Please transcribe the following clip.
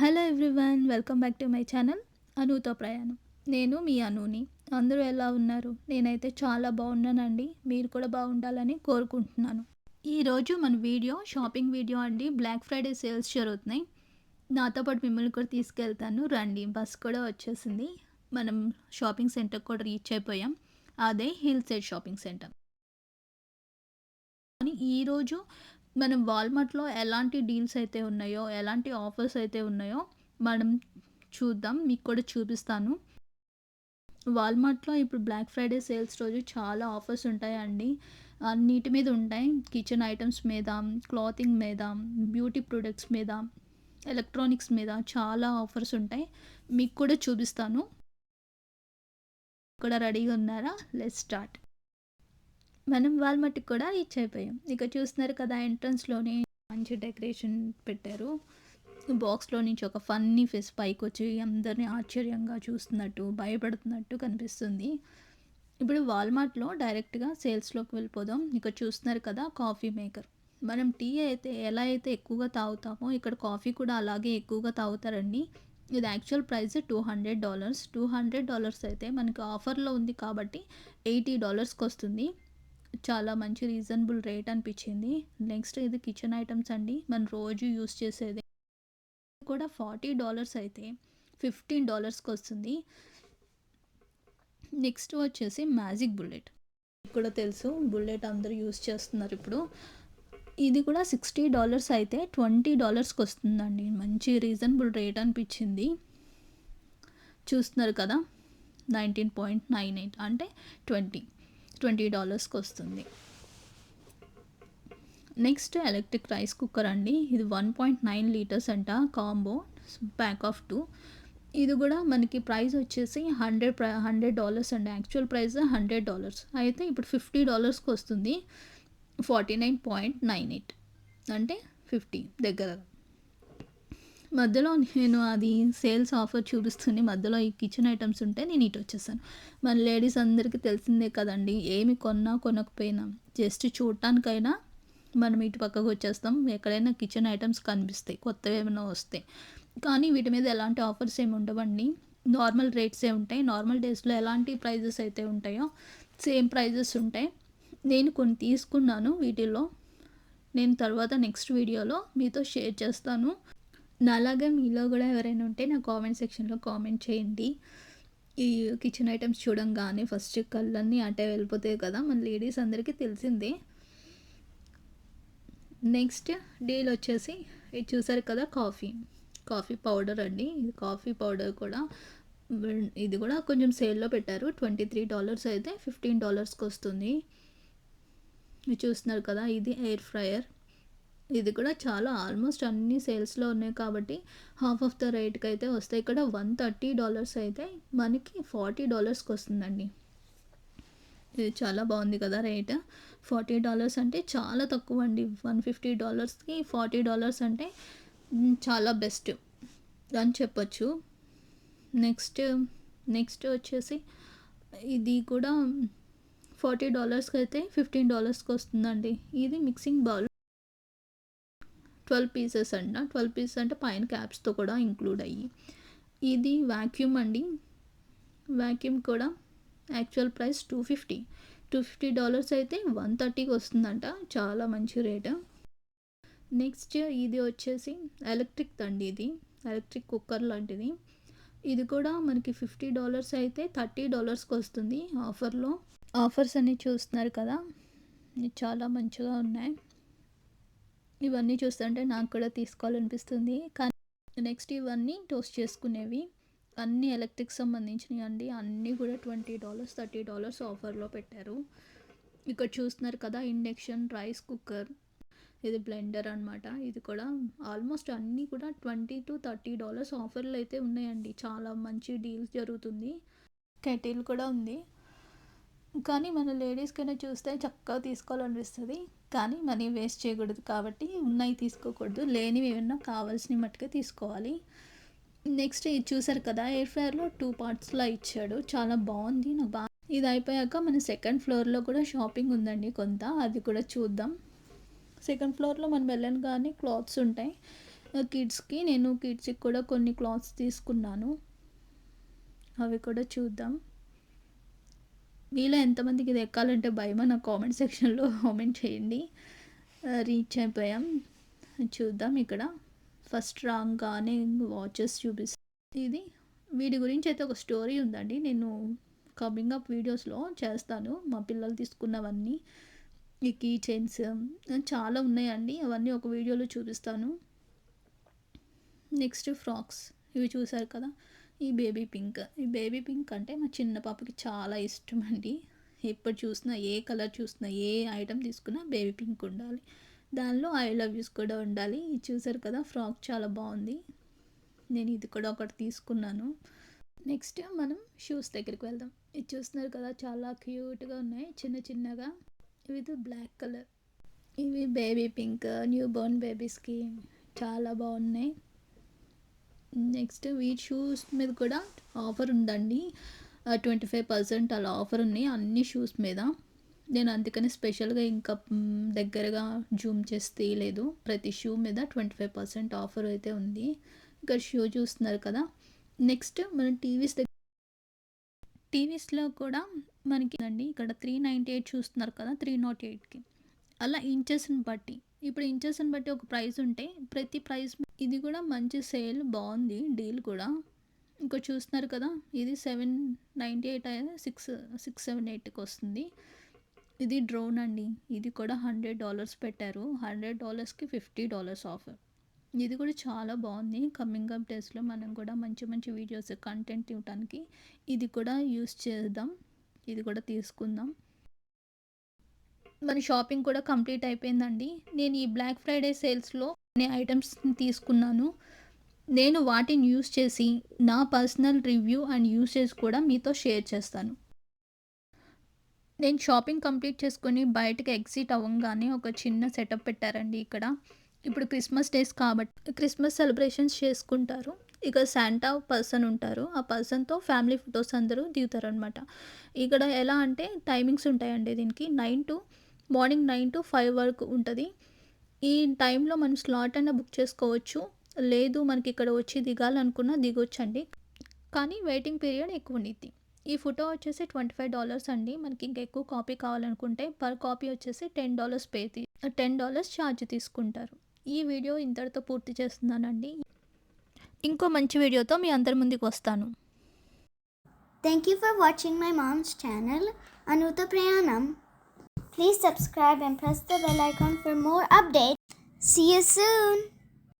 Hello everyone welcome back to my channel అనుతో ప్రయాణం. నేను మీ అనుని. అందరూ ఎలా ఉన్నారు? నేనైతే చాలా బాగున్నానండి. మీరు కూడా బాగుండాలని కోరుకుంటున్నాను. ఈరోజు మన వీడియో షాపింగ్ వీడియో అండి. బ్లాక్ ఫ్రైడే సేల్స్ జరుగుతున్నాయి. నాతో పాటు మిమ్మల్ని కూడా తీసుకెళ్తాను. రండి బస్ కూడా వచ్చేసింది. మనం షాపింగ్ సెంటర్ కూడా రీచ్ అయిపోయాం. అదే హిల్ సైడ్ షాపింగ్ సెంటర్. కానీ ఈరోజు మనం వాల్మార్ట్లో ఎలాంటి డీల్స్ అయితే ఉన్నాయో ఎలాంటి ఆఫర్స్ అయితే ఉన్నాయో మనం చూద్దాం. మీకు కూడా చూపిస్తాను. వాల్మార్ట్లో ఇప్పుడు బ్లాక్ ఫ్రైడే సేల్స్ రోజు చాలా ఆఫర్స్ ఉంటాయండి. అన్నిటి మీద ఉంటాయి. కిచెన్ ఐటమ్స్ మీద క్లాతింగ్ మీద బ్యూటీ ప్రొడక్ట్స్ మీద ఎలక్ట్రానిక్స్ మీద చాలా ఆఫర్స్ ఉంటాయి. మీకు కూడా చూపిస్తాను. ఇక్కడ రెడీగా ఉన్నారా? లెట్ స్టార్ట్ మనం వాల్మార్ట్కి కూడా రీచ్ అయిపోయాం. ఇక చూస్తున్నారు కదా ఎంట్రన్స్లోనే మంచి డెకరేషన్ పెట్టారు. బాక్స్లో నుంచి ఒక ఫన్నీ ఫేస్ పైకి వచ్చి అందరినీ ఆశ్చర్యంగా చూస్తున్నట్టు భయపడుతున్నట్టు కనిపిస్తుంది. ఇప్పుడు వాల్మార్ట్లో డైరెక్ట్గా సేల్స్లోకి వెళ్ళిపోదాం. ఇక్కడ చూస్తున్నారు కదా కాఫీ మేకర్. మనం టీ అయితే ఎలా అయితే ఎక్కువగా తాగుతామో ఇక్కడ కాఫీ కూడా అలాగే ఎక్కువగా తాగుతారండి. ఇది actual price two hundred dollars. Two hundred dollars అయితే మనకి ఆఫర్లో ఉంది కాబట్టి ఎయిటీ డాలర్స్కి వస్తుంది. చాలా మంచి రీజనబుల్ రేట్ అనిపించింది. నెక్స్ట్ ఇది కిచెన్ ఐటమ్స్ అండి. మనం రోజు యూస్ చేసేది కూడా ఫార్టీ డాలర్స్ అయితే ఫిఫ్టీన్ డాలర్స్కి వస్తుంది. నెక్స్ట్ వచ్చేసి మ్యాజిక్ బుల్లెట్ కూడా తెలుసు బుల్లెట్ అందరూ యూస్ చేస్తున్నారు ఇప్పుడు. ఇది కూడా సిక్స్టీ డాలర్స్ అయితే ట్వంటీ డాలర్స్కి వస్తుందండి. మంచి రీజనబుల్ రేట్ అనిపించింది. చూస్తున్నారు కదా? నైన్టీన్ పాయింట్ నైన్ ఎయిట్ అంటే ట్వంటీ ట్వంటీ డాలర్స్కి వస్తుంది. నెక్స్ట్ ఎలక్ట్రిక్ రైస్ కుక్కర్ అండి. ఇది వన్ పాయింట్ నైన్ లీటర్స్ అంట కాంబో ప్యాక్ ఆఫ్ టూ. ఇది కూడా మనకి ప్రైస్ వచ్చేసి హండ్రెడ్ ప్ర హండ్రెడ్ డాలర్స్ అండి. Actual price hundred dollars. అయితే ఇప్పుడు ఫిఫ్టీ డాలర్స్కి వస్తుంది. Forty nine point nine eight అంటే ఫిఫ్టీ దగ్గర. మధ్యలో నేను అది సేల్స్ ఆఫర్ చూపిస్తుంది. మధ్యలో ఈ కిచెన్ ఐటమ్స్ ఉంటే నేను ఇటు వచ్చేసాను. మన లేడీస్ అందరికీ తెలిసిందే కదండి ఏమి కొన్నా కొనకపోయినా జస్ట్ చూడటానికైనా మనం ఇటు పక్కకు వచ్చేస్తాం. ఎక్కడైనా కిచెన్ ఐటమ్స్ కనిపిస్తాయి కొత్తవి ఏమైనా వస్తాయి. కానీ వీటి మీద ఎలాంటి ఆఫర్స్ ఏమి ఉండవండి. నార్మల్ రేట్సే ఉంటాయి. నార్మల్ డేస్లో ఎలాంటి ప్రైజెస్ అయితే ఉంటాయో సేమ్ ప్రైజెస్ ఉంటాయి. నేను కొన్ని తీసుకున్నాను వీటిల్లో. నేను తర్వాత నెక్స్ట్ వీడియోలో మీతో షేర్ చేస్తాను. నాలాగా మీలో కూడా ఎవరైనా ఉంటే నా కామెంట్ సెక్షన్లో కామెంట్ చేయండి. ఈ కిచెన్ ఐటమ్స్ చూడంగానే ఫస్ట్ కళ్ళన్నీ అటే వెళ్ళిపోతాయి కదా మన లేడీస్ అందరికీ తెలిసిందే. నెక్స్ట్ డీల్ వచ్చేసి ఇది చూసారు కదా కాఫీ కాఫీ పౌడర్ అండి. ఇది కాఫీ పౌడర్ కూడా ఇది కూడా కొంచెం సేల్లో పెట్టారు. ట్వంటీ త్రీ డాలర్స్ అయితే ఫిఫ్టీన్ డాలర్స్కి వస్తుంది. చూస్తున్నారు కదా ఇది ఎయిర్ ఫ్రయర్ ఇది కూడా చాలా ఆల్మోస్ట్ అన్ని సేల్స్లో ఉన్నాయి కాబట్టి హాఫ్ ఆఫ్ ద రేట్కి అయితే వస్తాయి. ఇక్కడ వన్ థర్టీ డాలర్స్ అయితే మనకి ఫార్టీ డాలర్స్కి వస్తుందండి. ఇది చాలా బాగుంది కదా రేట్ ఫార్టీ డాలర్స్ అంటే చాలా తక్కువ అండి. వన్ ఫిఫ్టీ డాలర్స్కి ఫార్టీ డాలర్స్ అంటే చాలా బెస్ట్ అని చెప్పొచ్చు. నెక్స్ట్ నెక్స్ట్ వచ్చేసి ఇది కూడా ఫార్టీ డాలర్స్కి అయితే ఫిఫ్టీన్ డాలర్స్కి వస్తుందండి. ఇది మిక్సింగ్ బౌల్ ట్వెల్వ్ పీసెస్ అంట. ట్వెల్వ్ పీసెస్ అంటే పైన క్యాప్స్తో కూడా ఇంక్లూడ్ అయ్యి. ఇది వాక్యూమ్ అండి. వాక్యూమ్ కూడా actual price two fifty. Two fifty dollars అయితే వన్ థర్టీకి వస్తుందంట. చాలా మంచి రేటు. నెక్స్ట్ ఇది వచ్చేసి ఎలక్ట్రిక్ అండి ఇది. ఎలక్ట్రిక్ కుక్కర్ లాంటిది. ఇది కూడా మనకి ఫిఫ్టీ డాలర్స్ అయితే థర్టీ డాలర్స్కి వస్తుంది ఆఫర్లో. ఆఫర్స్ అన్నీ చూస్తున్నారు కదా. చాలా మంచిగా ఉన్నాయి. ఇవన్నీ చూస్తుంటే నాకు కూడా తీసుకోవాలనిపిస్తుంది. కానీ నెక్స్ట్ ఇవన్నీ టోస్ట్ చేసుకునేవి. అన్ని ఎలక్ట్రిక్ సంబంధించినవి అండి. అన్నీ కూడా ట్వంటీ డాలర్స్ థర్టీ డాలర్స్ ఆఫర్లో పెట్టారు. ఇక్కడ చూస్తున్నారు కదా ఇండక్షన్ రైస్ కుక్కర్. ఇది బ్లెండర్ అనమాట ఇది కూడా ఆల్మోస్ట్ అన్నీ కూడా ట్వంటీ టు థర్టీ డాలర్స్ ఆఫర్లు అయితే ఉన్నాయండి. చాలా మంచి డీల్స్ జరుగుతుంది. కెటిల్ కూడా ఉంది. కానీ మన లేడీస్కైనా చూస్తే చక్కగా తీసుకోవాలనిపిస్తుంది. కానీ మనీ వేస్ట్ చేయకూడదు కాబట్టి ఉన్నాయి తీసుకోకూడదు. లేనివి ఏమన్నా కావాల్సిన మట్టుకే తీసుకోవాలి. నెక్స్ట్ ఇది చూసారు కదా ఎయిర్ ఫ్రైయర్లో టూ పార్ట్స్లో ఇచ్చాడు. చాలా బాగుంది నాకు బాగా ఇది అయిపోయాక మన సెకండ్ ఫ్లోర్లో కూడా షాపింగ్ ఉందండి కొంత. అది కూడా చూద్దాం. సెకండ్ ఫ్లోర్లో మనం వెళ్ళను కానీ క్లాత్స్ ఉంటాయి. కిడ్స్కి నేను కిడ్స్కి కూడా కొన్ని క్లాత్స్ తీసుకున్నాను. అవి కూడా చూద్దాం. మీలో ఎంతమందికి ఇది ఎక్కాలంటే భయమా నా కామెంట్ సెక్షన్లో కామెంట్ చేయండి. రీచ్ అయిపోయాం. చూద్దాం ఇక్కడ. ఫస్ట్ రాగానే వాచెస్ చూపిస్తుంది. ఇది వీటి గురించి అయితే ఒక స్టోరీ ఉందండి. నేను కమింగ్ అప్ వీడియోస్లో చేస్తాను. మా పిల్లలు తీసుకున్నవన్నీ ఈ కీ చైన్స్ చాలా ఉన్నాయండి. అవన్నీ ఒక వీడియోలో చూపిస్తాను. నెక్స్ట్ ఫ్రాక్స్ ఇవి చూసారు కదా. ఈ బేబీ పింక్. ఈ బేబీ పింక్ అంటే మా చిన్న పాపకి చాలా ఇష్టం అండి. ఎప్పుడు చూసినా ఏ కలర్ చూసినా ఏ ఐటెం తీసుకున్నా బేబీ పింక్ ఉండాలి. దానిలో ఐ లవ్ యూస్ కూడా ఉండాలి. ఇది చూసారు కదా ఫ్రాక్ చాలా బాగుంది. నేను ఇది కూడా ఒకటి తీసుకున్నాను. నెక్స్ట్ మనం షూస్ దగ్గరికి వెళ్దాం. ఇది చూస్తున్నారు కదా చాలా క్యూట్గా ఉన్నాయి. చిన్న చిన్నగా. ఇవి బ్లాక్ కలర్. ఇవి బేబీ పింక్ న్యూ బోర్న్ బేబీస్కి చాలా బాగున్నాయి. నెక్స్ట్ ఈ షూస్ మీద కూడా ఆఫర్ ఉందండి. ట్వంటీ ఫైవ్ పర్సెంట్ అలా ఆఫర్ ఉన్నాయి అన్ని షూస్ మీద. నేను అందుకని స్పెషల్గా ఇంకా దగ్గరగా జూమ్ చేసి తీయలేదు. ప్రతి షూ మీద ట్వంటీ ఫైవ్ పర్సెంట్ ఆఫర్ అయితే ఉంది. ఇక్కడ షూ చూస్తున్నారు కదా. నెక్స్ట్ మనం టీవీస్ దగ్గర టీవీస్లో కూడా మనకి అండి ఇక్కడ త్రీ నైంటీ ఎయిట్ చూస్తున్నారు కదా త్రీ నాట్ ఎయిట్కి అలా ఇంచెస్ని బట్టి. ఇప్పుడు ఇంచెస్ని బట్టి ఒక ప్రైస్ ఉంటే ప్రతి ప్రైస్ ఇది కూడా మంచి సేల్ బాగుంది డీల్ కూడా. ఇంకో చూస్తున్నారు కదా ఇది seven ninety eight six six seven ఎయిట్కి వస్తుంది. ఇది డ్రోన్ అండి ఇది కూడా హండ్రెడ్ డాలర్స్ పెట్టారు. హండ్రెడ్ డాలర్స్కి ఫిఫ్టీ డాలర్స్ ఆఫర్ ఇది కూడా చాలా బాగుంది. కమింగ్ అప్ డేస్లో మనం కూడా మంచి మంచి వీడియోస్ కంటెంట్ ఇవ్వడానికి ఇది కూడా యూస్ చేద్దాం. ఇది కూడా తీసుకుందాం. మన షాపింగ్ కూడా కంప్లీట్ అయిపోయిందండి. నేను ఈ బ్లాక్ ఫ్రైడే సేల్స్లో ఐటమ్స్ తీసుకున్నాను. నేను వాటిని యూస్ చేసి నా పర్సనల్ రివ్యూ అండ్ యూసేజ్ కూడా మీతో షేర్ చేస్తాను. నేను షాపింగ్ కంప్లీట్ చేసుకొని బయటకు ఎగ్జిట్ అవ్వగానే ఒక చిన్న సెటప్ పెట్టారండి ఇక్కడ. ఇప్పుడు క్రిస్మస్ డేస్ కాబట్టి క్రిస్మస్ సెలబ్రేషన్స్ చేసుకుంటారు. ఇక శాంటా పర్సన్ ఉంటారు. ఆ పర్సన్తో ఫ్యామిలీ ఫొటోస్ అందరూ దిగుతారు అనమాట ఇక్కడ ఎలా అంటే టైమింగ్స్ ఉంటాయండి దీనికి. Nine to morning nine to five వరకు ఉంటుంది. ఈ టైంలో మనం స్లాట్ అయినా బుక్ చేసుకోవచ్చు. లేదు మనకి ఇక్కడ వచ్చి దిగాలనుకున్నా దిగొచ్చండి. కానీ వెయిటింగ్ పీరియడ్ ఎక్కువ ఉండిద్ది ఈ ఫోటో వచ్చేసి ట్వంటీ ఫైవ్ డాలర్స్ అండి. మనకి ఇంకా ఎక్కువ కాపీ కావాలనుకుంటే పర్ కాపీ వచ్చేసి ten dollars pay ten dollars charge తీసుకుంటారు. ఈ వీడియో ఇంతటితో పూర్తి చేస్తున్నానండి. ఇంకో మంచి వీడియోతో మీ అందరి ముందుకు వస్తాను. Thank you for watching my mom's channel అనూత ప్రయాణం Please subscribe and press the bell icon for more updates. See you soon!